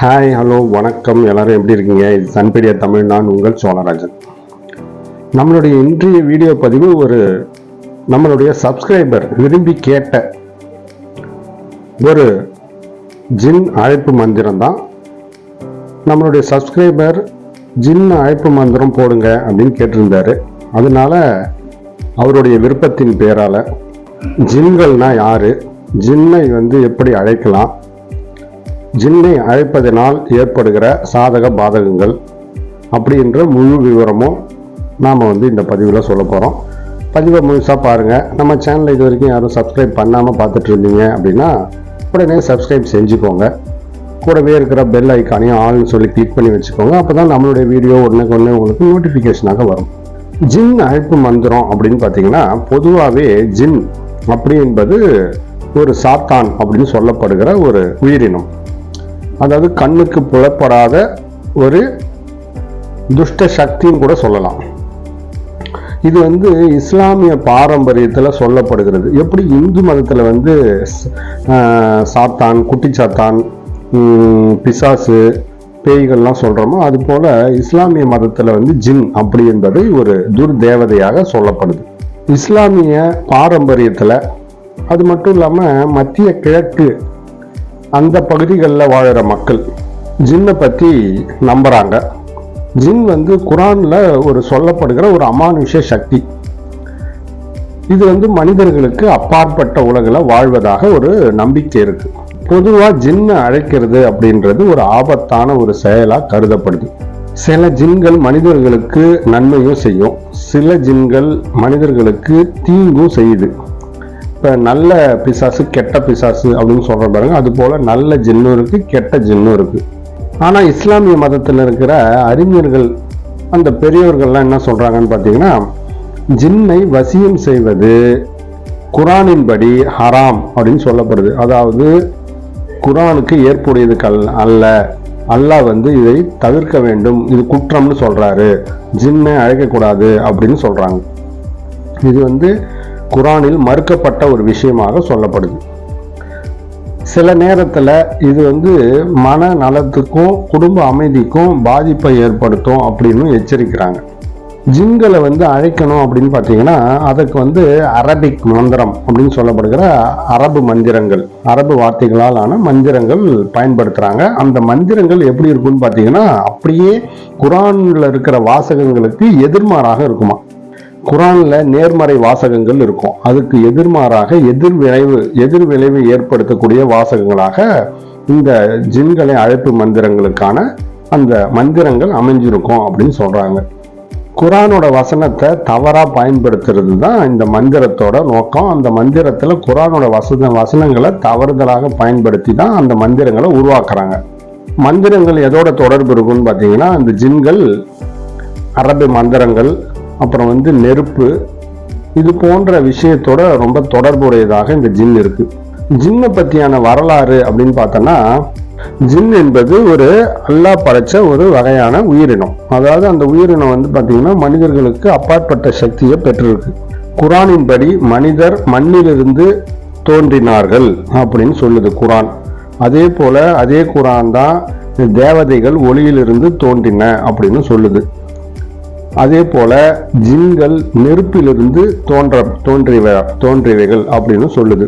Hi hello வணக்கம். எல்லாரும் எப்படி இருக்கீங்க? இது சன்பெரிய தமிழ் நான் உங்கள் சோழராஜன். நம்மளுடைய இன்றைய வீடியோ பதிவு ஒரு நம்மளுடைய சப்ஸ்கிரைபர் விரும்பி கேட்ட ஒரு ஜின் அழைப்பு மந்திரம் தான். நம்மளுடைய சப்ஸ்கிரைபர் ஜின் அழைப்பு மந்திரம் போடுங்க அப்படின்னு கேட்டிருந்தாரு. அதனால அவருடைய விருப்பத்தின் பேரால ஜின்கள்னா யாரு? ஜின்னை வந்து எப்படி அழைக்கலாம்? ஜின்னை அழைப்பதனால் ஏற்படுகிற சாதக பாதகங்கள் அப்படின்ற முழு விவரமும் நாம் வந்து இந்த பதிவில் சொல்ல போகிறோம் பதிவை முழுசாக பாருங்கள் நம்ம சேனலை இது வரைக்கும் யாரும் சப்ஸ்கிரைப் பண்ணாமல் பார்த்துட்டு இருந்தீங்க அப்படின்னா உடனே சப்ஸ்கிரைப் செஞ்சுக்கோங்க. கூடவே இருக்கிற பெல் ஐக்கானையும் ஆள்னு சொல்லி கிளிக் பண்ணி வச்சுக்கோங்க. அப்போ தான் நம்மளுடைய வீடியோ உடனே உடனே உங்களுக்கு நோட்டிஃபிகேஷனாக வரும். ஜின் அழைப்பு மந்திரம் அப்படின்னு பார்த்தீங்கன்னா பொதுவாகவே ஜின் அப்படி என்பது ஒரு சாத்தான் அப்படின்னு சொல்லப்படுகிற ஒரு உயிரினம். அதாவது கண்ணுக்கு புலப்படாத ஒரு துஷ்ட சக்தின்னு கூட சொல்லலாம். இது வந்து இஸ்லாமிய பாரம்பரியத்தில் சொல்லப்படுகிறது. எப்படி இந்து மதத்தில் வந்து சாத்தான் குட்டி சாத்தான் பிசாசு பேய்கள்லாம் சொல்கிறோமோ அது போல் இஸ்லாமிய மதத்தில் வந்து ஜின் அப்படி என்பது ஒரு துர்தேவதையாக சொல்லப்படுது. இஸ்லாமிய பாரம்பரியத்தில் அது மட்டும் இல்லாமல் மத்திய கிழக்கு அந்த பகுதிகளில் வாழ்கிற மக்கள். ஜின்னை பற்றி நம்புறாங்க. ஜின் வந்து குரான்ல ஒரு சொல்லப்படுகிற ஒரு அமானுஷ சக்தி. இது வந்து மனிதர்களுக்கு அப்பாற்பட்ட உலகில் வாழ்வதாக ஒரு நம்பிக்கை இருக்கு. பொதுவாக ஜின்னை அழைக்கிறது அப்படின்றது ஒரு ஆபத்தான ஒரு செயலாக கருதப்படுது. சில ஜின்கள் மனிதர்களுக்கு நன்மையும் செய்யும். சில ஜின்கள் மனிதர்களுக்கு தீங்கும் செய்யுது. இப்போ நல்ல பிசாசு கெட்ட பிசாசு அப்படின்னு சொல்ற பாருங்க. அது போல நல்ல ஜின்னும் இருக்கு கெட்ட ஜின்னும் இருக்கு. ஆனா இஸ்லாமிய மதத்தில் இருக்கிற அறிஞர்கள் அந்த பெரியவர்கள்லாம் என்ன சொல்றாங்கன்னு பார்த்தீங்கன்னா ஜின்னை வசியம் செய்வது குரானின்படி ஹராம் அப்படின்னு சொல்லப்படுது. அதாவது குரானுக்கு ஏற்புடையது கல் அல்ல. அல்லாஹ் வந்து இதை தவிர்க்க வேண்டும். இது குற்றம்னு சொல்றாரு. ஜின்னை அழைக்கக்கூடாது அப்படின்னு சொல்றாங்க. இது வந்து குரானில் மறுக்கப்பட்ட ஒரு விஷயமாக சொல்லப்படுது. சில நேரத்தில் இது வந்து மன நலத்துக்கும் குடும்ப அமைதிக்கும் பாதிப்பை ஏற்படுத்தும் அப்படின்னு எச்சரிக்கிறாங்க. ஜின்களை வந்து அழைக்கணும் அப்படின்னு பார்த்தீங்கன்னா அதுக்கு வந்து அரபிக் மந்திரம் அப்படின்னு சொல்லப்படுகிற அரபு மந்திரங்கள் அரபு வார்த்தைகளால் ஆன மந்திரங்கள் பயன்படுத்துகிறாங்க அந்த மந்திரங்கள் எப்படி இருக்கும்னு பார்த்தீங்கன்னா அப்படியே குரானில் இருக்கிற வாசகங்களுக்கு எதிர்மாறாக இருக்குமா. குரான்ல நேர்மறை வாசகங்கள் இருக்கும். அதுக்கு எதிர்மாறாக எதிர் விளைவு எதிர் விளைவு ஏற்படுத்தக்கூடிய வாசகங்களாக இந்த ஜின்களை அழைப்பு மந்திரங்களுக்கான அந்த மந்திரங்கள் அமைஞ்சிருக்கும் அப்படின்னு சொல்றாங்க. குரானோட வசனத்தை தவறாக பயன்படுத்துறது தான் இந்த மந்திரத்தோட நோக்கம். அந்த மந்திரத்தில் குரானோட வசன வசனங்களை தவறுதலாக பயன்படுத்தி தான் அந்த மந்திரங்களை உருவாக்குறாங்க. மந்திரங்கள் எதோட தொடர்பு இருக்குன்னு பார்த்தீங்கன்னா இந்த ஜின்கள் அரபு மந்திரங்கள் அப்புறம் வந்து நெருப்பு. இது போன்ற விஷயத்தோட ரொம்ப தொடர்புடையதாக இந்த ஜின் இருக்கு. ஜின்னை பற்றியான வரலாறு அப்படின்னு பார்த்தோன்னா ஜின் என்பது ஒரு அல்லாஹ் படைச்ச ஒரு வகையான உயிரினம். அதாவது அந்த உயிரினம் வந்து பார்த்தீங்கன்னா மனிதர்களுக்கு அப்பாற்பட்ட சக்தியை பெற்றிருக்கு. குரானின்படி மனிதர் மண்ணிலிருந்து தோன்றினார்கள் அப்படின்னு சொல்லுது குரான். அதே போல அதே குரான் தான் தேவதைகள் ஒளியிலிருந்து தோன்றின அப்படின்னு சொல்லுது. அதே போல ஜின்கள் நெருப்பிலிருந்து தோன்ற தோன்றிய தோன்றியவைகள் அப்படின்னு சொல்லுது.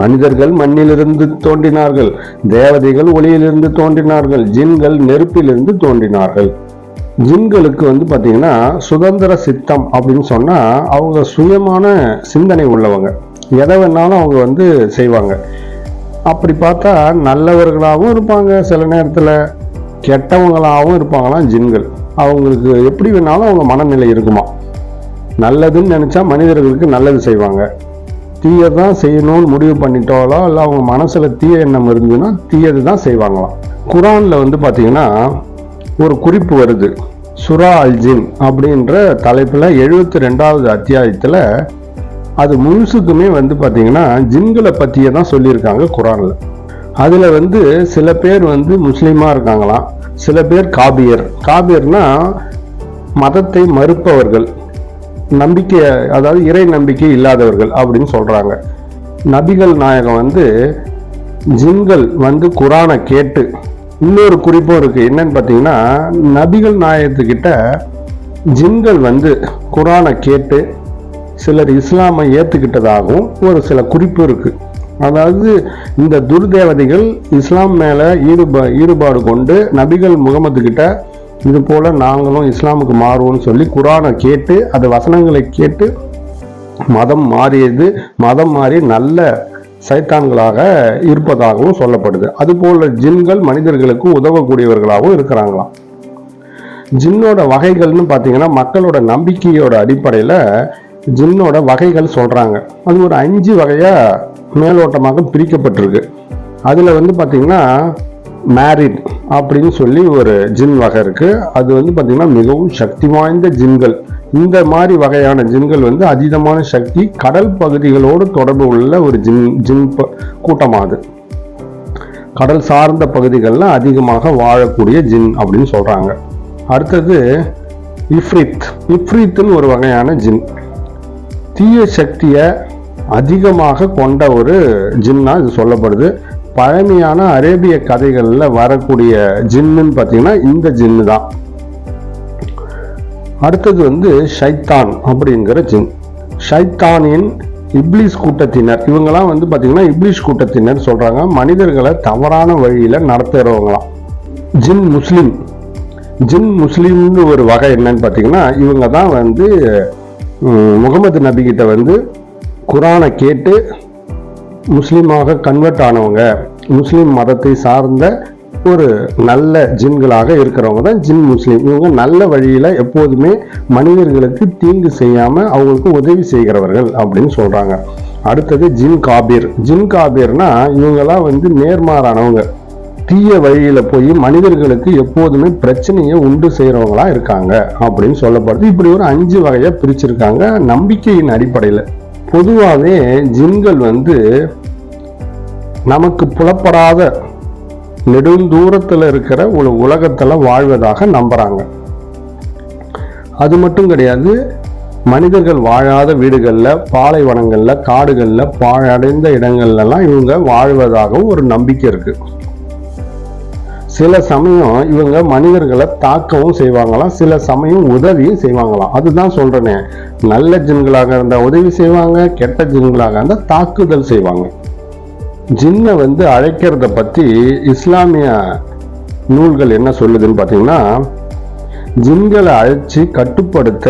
மனிதர்கள் மண்ணிலிருந்து தோன்றினார்கள் தேவதைகள் ஒளியிலிருந்து தோன்றினார்கள் ஜின்கள் நெருப்பிலிருந்து தோன்றினார்கள். ஜின்களுக்கு வந்து பார்த்தீங்கன்னா சுதந்திர சித்தம் அப்படின்னு சொன்னால் அவங்க சுயமான சிந்தனை உள்ளவங்க. எதை வேணாலும் அவங்க வந்து செய்வாங்க. அப்படி பார்த்தா நல்லவர்களாகவும் இருப்பாங்க சில நேரத்தில் கெட்டவங்களாகவும் இருப்பாங்களாம் ஜின்கள். அவங்களுக்கு எப்படி வேணாலும் அவங்க மனநிலை இருக்குமா? நல்லதுன்னு நினச்சா மனிதர்களுக்கு நல்லது செய்வாங்க. தீயதான் செய்யணும்னு முடிவு பண்ணிட்டாலோ இல்லை அவங்க மனசில் தீய எண்ணம் இருந்ததுன்னா தீயது தான் செய்வாங்களாம். குரானில் வந்து பார்த்தீங்கன்னா ஒரு குறிப்பு வருது. சுரா அல் ஜின் அப்படின்ற தலைப்பில் எழுபத்தி ரெண்டாவது அத்தியாயத்தில் அது முழுசுக்குமே வந்து பார்த்தீங்கன்னா ஜின்களை பற்றியே தான் சொல்லியிருக்காங்க குரானில். அதில் வந்து சில பேர் வந்து முஸ்லீமாக இருக்காங்களாம். சில பேர் காபியர். காபியர்னா மதத்தை மறுப்பவர்கள். நம்பிக்கை அதாவது இறை நம்பிக்கை இல்லாதவர்கள் அப்படின்னு சொல்கிறாங்க நபிகள் நாயகம் வந்து ஜின்கள் வந்து குரானை கேட்டு இன்னொரு குறிப்பும் இருக்குது என்னன்னு பார்த்தீங்கன்னா நபிகள் நாயகத்துக்கிட்ட ஜிங்கள் வந்து குரானை கேட்டு சிலர் இஸ்லாமை ஏற்றுக்கிட்டதாகவும் ஒரு சில குறிப்பு இருக்குது அதாவது இந்த துர்தேவதைகள் இஸ்லாம் மேலே ஈடுபா ஈடுபாடு கொண்டு நபிகள் முகமது கிட்ட இது போல் நாங்களும் இஸ்லாமுக்கு மாறுவோம்னு சொல்லி குரானை கேட்டு அது வசனங்களை கேட்டு மதம் மாறியது மதம் மாறி நல்ல சைத்தான்களாக இருப்பதாகவும் சொல்லப்படுது. அதுபோல ஜின்கள் மனிதர்களுக்கு உதவக்கூடியவர்களாகவும் இருக்கிறாங்களாம். ஜின்னோட வகைகள்னு பார்த்தீங்கன்னா மக்களோட நம்பிக்கையோட அடிப்படையில் ஜின்னோட வகைகள் சொல்கிறாங்க அது ஒரு அஞ்சு வகையாக மேலோட்டமாக பிரிக்கப்பட்டிருக்கு. அதில் வந்து பார்த்திங்கன்னா மேரிட் அப்படின்னு சொல்லி ஒரு ஜின் வகை இருக்குது அது வந்து பார்த்திங்கன்னா மிகவும் சக்தி வாய்ந்த ஜின்கள். இந்த மாதிரி வகையான ஜின்கள் வந்து அதீதமான சக்தி கடல் பகுதிகளோடு தொடர்பு உள்ள ஒரு ஜின் ஜின் ப- கூட்டமாகுது கடல் சார்ந்த பகுதிகளில் அதிகமாக வாழக்கூடிய ஜின் அப்படின்னு சொல்றாங்க. அடுத்தது இஃப்ரித் இஃப்ரித்துன்னு ஒரு வகையான ஜின். தீய சக்தியை அதிகமாக கொண்ட ஒரு ஜின்னா இது சொல்லப்படுது. பழமையான அரேபிய கதைகளில் வரக்கூடிய ஜின்னுன்னு பார்த்தீங்கன்னா இந்த ஜின்னு தான். அடுத்தது வந்து ஷைத்தான் அப்படிங்கிற ஜின். ஷைத்தானின் இப்ளிஸ் கூட்டத்தினர். இவங்கெல்லாம் வந்து பார்த்தீங்கன்னா இப்லீஸ் கூட்டத்தினர் சொல்கிறாங்க மனிதர்களை தவறான வழியில் நடத்துகிறவங்களாம் ஜின் முஸ்லீம். ஜின் முஸ்லீம்னு ஒரு வகை என்னன்னு பார்த்தீங்கன்னா இவங்க தான் வந்து முகமது நபிகிட்ட வந்து குரானை கேட்டு முஸ்லீமாக கன்வெர்ட் ஆனவங்க முஸ்லீம் மதத்தை சார்ந்த ஒரு நல்ல ஜின்களாக இருக்கிறவங்க தான் ஜின் முஸ்லீம். இவங்க நல்ல வழியில் எப்போதுமே மனிதர்களுக்கு தீங்கு செய்யாமல் அவங்களுக்கு உதவி செய்கிறவர்கள் அப்படின்னு சொல்கிறாங்க அடுத்தது ஜின் காபீர். ஜின் காபீர்னா இவங்கெல்லாம் வந்து நேர்மாறானவங்க. தீய வழியில் போய் மனிதர்களுக்கு எப்போதுமே பிரச்சனையை உண்டு செய்கிறவங்களா இருக்காங்க அப்படின்னு சொல்லப்படுது. இப்படி ஒரு அஞ்சு வகையாக பிரிச்சிருக்காங்க நம்பிக்கையின் அடிப்படையில். பொதுவாகவே ஜின்கள் வந்து நமக்கு புலப்படாத நெடுந்தூரத்தில் இருக்கிற ஒரு உலகத்தில் வாழ்வதாக நம்புறாங்க. அது மட்டும் கிடையாது மனிதர்கள் வாழாத வீடுகளில் பாலைவனங்களில் காடுகளில் பாழடைந்த இடங்கள்லாம் இவங்க வாழ்வதாகவும் ஒரு நம்பிக்கை இருக்குது சில சமயம் இவங்க மனிதர்களை தாக்கவும் செய்வாங்களாம் சில சமயம் உதவியும் செய்வாங்களாம். அதுதான் சொல்றேனே. நல்ல ஜின்களாக இருந்தால் உதவி செய்வாங்க கெட்ட ஜின்களாக இருந்தால் தாக்குதல் செய்வாங்க. ஜின்னை வந்து அழைக்கிறத பற்றி இஸ்லாமிய நூல்கள் என்ன சொல்லுதுன்னு பார்த்தீங்கன்னா ஜின்களை அழைச்சி கட்டுப்படுத்த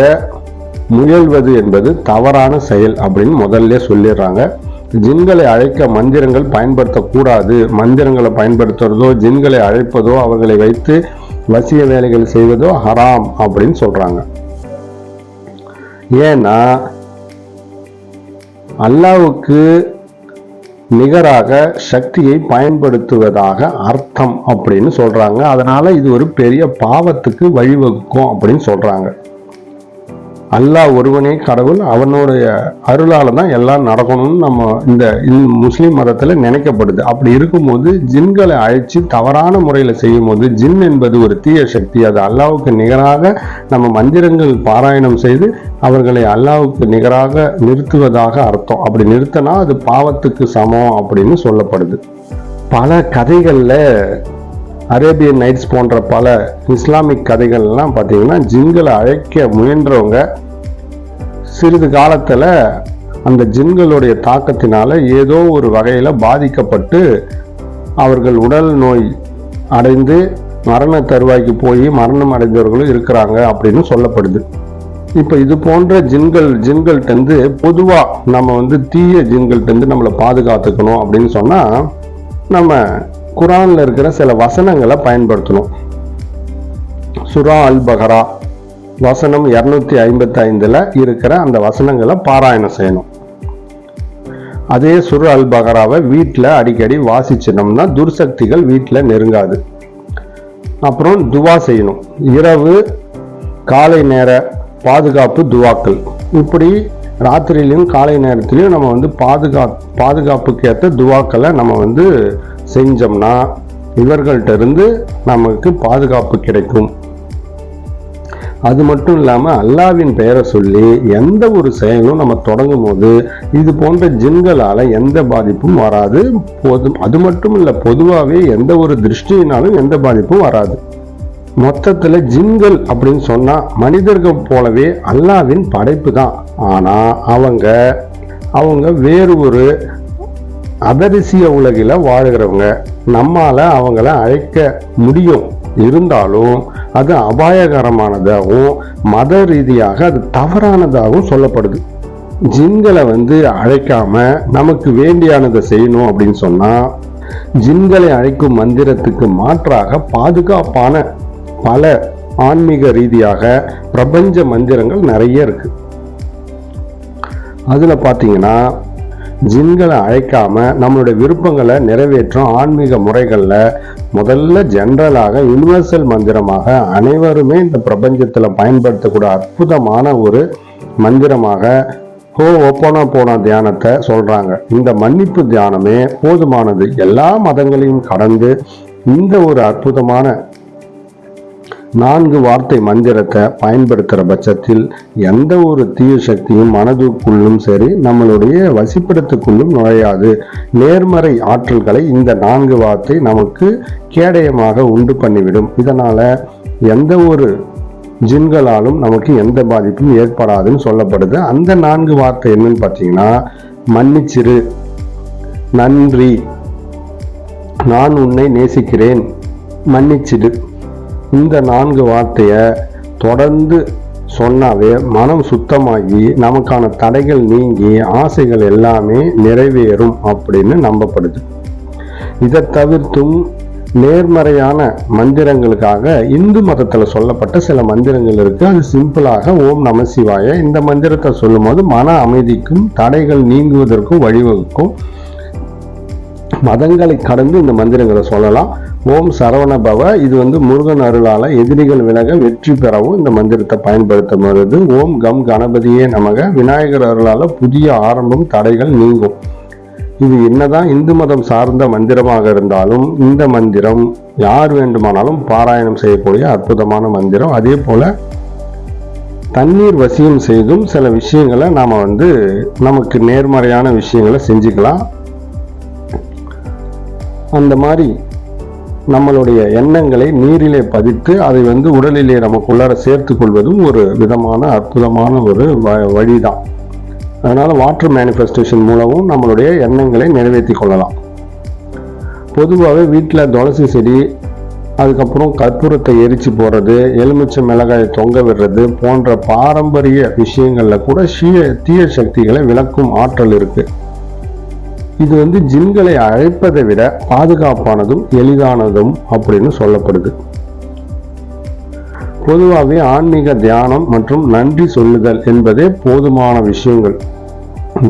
முயல்வது என்பது தவறான செயல் அப்படின்னு முதல்ல சொல்லிடுறாங்க. ஜின்களை அழைக்க மந்திரங்கள் பயன்படுத்தக்கூடாது. மந்திரங்களை பயன்படுத்துறதோ ஜின்களை அழைப்பதோ அவர்களை வைத்து வசிய வேலைகள் செய்வதோ ஹராம் அப்படின்னு சொல்றாங்க. ஏன்னா அல்லாவுக்கு நிகராக சக்தியை பயன்படுத்துவதாக அர்த்தம் அப்படின்னு சொல்றாங்க. அதனால இது ஒரு பெரிய பாவத்துக்கு வழிவகுக்கும் அப்படின்னு சொல்றாங்க. அல்லாஹ் ஒருவனே கடவுள் அவனுடைய அருளால் தான் எல்லாம் நடக்கணும்னு நம்ம இந்த இந்த முஸ்லீம் மதத்தில் நினைக்கப்படுது. அப்படி இருக்கும்போது ஜின்களை அழைச்சி தவறான முறையில் செய்யும் போது ஜின் என்பது ஒரு தீய சக்தி. அது அல்லாவுக்கு நிகராக நம்ம மந்திரங்கள் பாராயணம் செய்து அவர்களை அல்லாவுக்கு நிகராக நிறுத்துவதாக அர்த்தம். அப்படி நிறுத்தினா அது பாவத்துக்கு சமம் அப்படின்னு சொல்லப்படுது. பல கதைகளில் அரேபியன் நைட்ஸ் போன்ற பல இஸ்லாமிக் கதைகள்லாம் பார்த்தீங்கன்னா ஜின்களை அழைக்க முயன்றவங்க சிறிது காலத்தில் அந்த ஜின்களுடைய தாக்கத்தினால ஏதோ ஒரு வகையில் பாதிக்கப்பட்டு அவர்கள் உடல் நோய் அடைந்து மரண தருவாய்க்கு போய் மரணம் அடைந்தவர்களும் இருக்கிறாங்க அப்படின்னு சொல்லப்படுது. இப்போ இது போன்ற ஜின்கள் ஜின்கள்கிட்டருந்து பொதுவாக நம்ம வந்து தீய ஜின்கள்கிட்டருந்து நம்மளை பாதுகாத்துக்கணும் அப்படின்னு சொன்னால் நம்ம குரானில் இருக்கிற சில வசனங்களை பயன்படுத்தணும். சுரா அல் பஹரா வசனம் இரநூத்தி ஐம்பத்தி ஐந்தில் இருக்கிற அந்த வசனங்களை பாராயணம் செய்யணும். அதே சுர அல் பஹராவை வீட்டில் அடிக்கடி வாசிச்சினோம்னா துர்சக்திகள் வீட்டில் நெருங்காது. அப்புறம் துவா செய்யணும். இரவு காலை நேர பாதுகாப்பு துவாக்கள். இப்படி ராத்திரியிலையும் காலை நேரத்திலையும் நம்ம வந்து பாதுகா பாதுகாப்புக்கு ஏற்ற துவாக்களை நம்ம வந்து செஞ்சோம்னா இவர்கள்ட்ட இருந்து நமக்கு பாதுகாப்பு கிடைக்கும். அது மட்டும் இல்லாமல் அல்லாவின் பெயரை சொல்லி எந்த ஒரு செயலும் நம்ம தொடங்கும் போது இது போன்ற ஜின்களால் எந்த பாதிப்பும் வராது. போதும் அது மட்டும் இல்லை பொதுவாகவே எந்த ஒரு திருஷ்டியினாலும் எந்த பாதிப்பும் வராது. மொத்தத்தில் ஜின்கள் அப்படின்னு சொன்னால் மனிதர்கள் போலவே அல்லாவின் படைப்பு தான். ஆனால் அவங்க அவங்க வேறு ஒரு அதரிசிய உலகில் வாழ்கிறவங்க நம்மால அவங்கள அழைக்க முடியும். இருந்தாலும் அது அபாயகரமானதாகவும் மத ரீதியாக அது தவறானதாகவும் சொல்லப்படுது. ஜின்களை வந்து அழைக்காம நமக்கு வேண்டியானதை செய்யணும் அப்படின்னு சொன்னா ஜின்களை அழைக்கும் மந்திரத்துக்கு மாற்றாக பாதுகாப்பான பல ஆன்மீக ரீதியாக பிரபஞ்ச மந்திரங்கள் நிறைய இருக்கு. அதுல பாத்தீங்கன்னா ஜின்களை அழைக்காம நம்மளுடைய விருப்பங்களை நிறைவேற்றும் ஆன்மீக முறைகளில் முதல்ல ஜென்ரலாக யுனிவர்சல் மந்திரமாக அனைவருமே இந்த பிரபஞ்சத்தில் பயன்படுத்தக்கூடிய அற்புதமான ஒரு மந்திரமாக ஹோ ஒப்போனா போன தியானத்தை சொல்றாங்க. இந்த மன்னிப்பு தியானமே போதுமானது. எல்லா மதங்களையும் கடந்து இந்த ஒரு அற்புதமான நான்கு வார்த்தை மந்திரத்தை பயன்படுத்துகிற பட்சத்தில் எந்த ஒரு தீய சக்தியும் மனதுக்குள்ளும் சரி நம்மளுடைய வசிப்பிடத்துக்குள்ளும் நுழையாது. நேர்மறை ஆற்றல்களை இந்த நான்கு வார்த்தை நமக்கு கேடயமாக உண்டு பண்ணிவிடும். இதனால் எந்த ஒரு ஜின்களாலும் நமக்கு எந்த பாதிப்பும் ஏற்படாதுன்னு சொல்லப்படுது. அந்த நான்கு வார்த்தை என்னன்னு பார்த்தீங்கன்னா மன்னிச்சிரு நன்றி நான் உன்னை நேசிக்கிறேன் மன்னிச்சிடு. இந்த நான்கு வார்த்தையை தொடர்ந்து சொன்னாவே மனம் சுத்தமாகி நமக்கான தடைகள் நீங்கி ஆசைகள் எல்லாமே நிறைவேறும் அப்படின்னு நம்பப்படுது. இதை தவிர்த்தும் நேர்மறையான மந்திரங்களுக்காக இந்து மதத்தில் சொல்லப்பட்ட சில மந்திரங்கள் இருக்குது அது சிம்பிளாக ஓம் நம சிவாய. இந்த மந்திரத்தை சொல்லும்போது மன அமைதிக்கும் தடைகள் நீங்குவதற்கும் வழிவகுக்கும். மதங்களை கடந்து இந்த மந்திரங்களை சொல்லலாம். ஓம் சரவண பவ. இது வந்து முருகன் அருளால எதிரிகள் விலக வெற்றி பெறவும் இந்த மந்திரத்தை பயன்படுத்தும் வருது ஓம் கம் கணபதியே நமக. விநாயகர் அருளால புதிய ஆரம்பம் தடைகள் நீங்கும். இது என்னதான் இந்து மதம் சார்ந்த மந்திரமாக இருந்தாலும் இந்த மந்திரம் யார் வேண்டுமானாலும் பாராயணம் செய்யக்கூடிய அற்புதமான மந்திரம். அதே போல தண்ணீர் வசியம் செய்தும் சில விஷயங்களை நாம் வந்து நமக்கு நேர்மறையான விஷயங்களை செஞ்சுக்கலாம். அந்த மாதிரி நம்மளுடைய எண்ணங்களை நீரிலே பதித்து அதை வந்து உடலிலே நமக்குள்ளார சேர்த்து கொள்வதும் ஒரு விதமான அற்புதமான ஒரு வழிதான். அதனால் வாட்டர் மேனிஃபெஸ்டேஷன் மூலமும் நம்மளுடைய எண்ணங்களை நிறைவேற்றி கொள்ளலாம். பொதுவாகவே வீட்டில் துளசி செடி அதுக்கப்புறம் கற்பூரத்தை எரிச்சு போடுறது எலுமிச்சை மிளகாயை தொங்க விடுறது போன்ற பாரம்பரிய விஷயங்களில் கூட சீய தீய சக்திகளை விளக்கும் ஆற்றல் இருக்குது இது வந்து ஜின்களை அழைப்பதை விட பாதுகாப்பானதும் எளிதானதும் அப்படின்னு சொல்லப்படுது. பொதுவாகவே ஆன்மீக தியானம் மற்றும் நன்றி சொல்லுதல் என்பதே போதுமான விஷயங்கள்.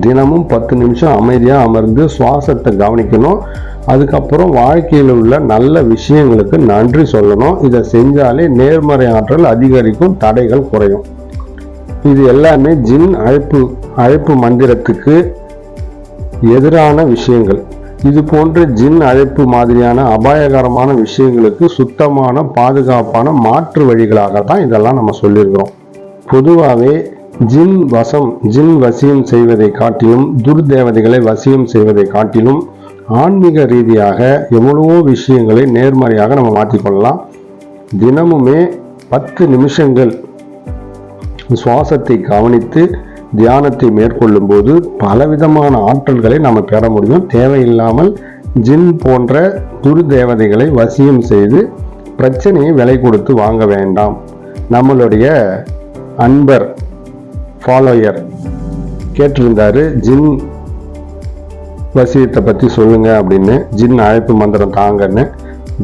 தினமும் பத்து நிமிஷம் அமைதியாக அமர்ந்து சுவாசத்தை கவனிக்கணும். அதுக்கப்புறம் வாழ்க்கையில் உள்ள நல்ல விஷயங்களுக்கு நன்றி சொல்லணும். இதை செஞ்சாலே நேர்மறை ஆற்றல் அதிகரிக்கும் தடைகள் குறையும். இது எல்லாமே ஜின் அழைப்பு அழைப்பு மந்திரத்துக்கு எதிரான விஷயங்கள். இது போன்ற ஜின் அழைப்பு மாதிரியான அபாயகரமான விஷயங்களுக்கு சுத்தமான பாதுகாப்பான மாற்று வழிகளாக தான் இதெல்லாம் நம்ம சொல்லியிருக்கிறோம். பொதுவாகவே ஜின் வசம் ஜின் வசியம் செய்வதை காட்டிலும் துர்தேவதைகளை வசியம் செய்வதை காட்டிலும் ஆன்மீக ரீதியாக எவ்வளவோ விஷயங்களை நேர்மறையாக நம்ம மாற்றிக்கொள்ளலாம். தினமுமே பத்து நிமிஷங்கள் சுவாசத்தை கவனித்து தியானத்தை மேற்கொள்ளும் போது பலவிதமான ஆற்றல்களை நம்ம பெற முடியும். தேவையில்லாமல் ஜின் போன்ற துரு தேவதைகளை வசியம் செய்து பிரச்சனையை விலை கொடுத்து வாங்க வேண்டாம். நம்மளுடைய அன்பர் ஃபாலோயர் கேட்டிருந்தாரு ஜின் வசியத்தை பற்றி சொல்லுங்கள் அப்படின்னு. ஜின் அழைப்பு மந்திரம் தாங்கன்னு.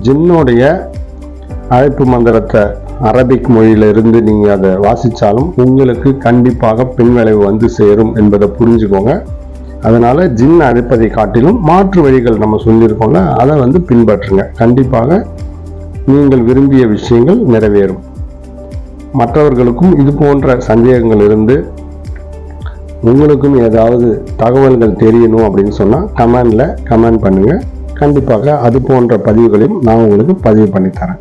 ஜின்னுடைய அழைப்பு மந்திரத்தை அரபிக் மொழியிலிருந்து நீங்கள் அதை வாசித்தாலும் உங்களுக்கு கண்டிப்பாக பின்விளைவு வந்து சேரும் என்பதை புரிஞ்சுக்கோங்க. அதனால் ஜின் அழைப்பதை காட்டிலும் மாற்று வழிகள் நம்ம சொல்லியிருக்கோம்ல அதை வந்து பின்பற்றுங்க. கண்டிப்பாக நீங்கள் விரும்பிய விஷயங்கள் நிறைவேறும். மற்றவர்களுக்கும் இது போன்ற சந்தேகங்கள் இருந்து உங்களுக்கும் ஏதாவது தகவல்கள் தெரியணும் அப்படின்னு சொன்னால் கமெண்டில் கமெண்ட் பண்ணுங்கள் கண்டிப்பாக அது போன்ற பதிவுகளையும் நான் உங்களுக்கு பதிவு பண்ணித்தரேன்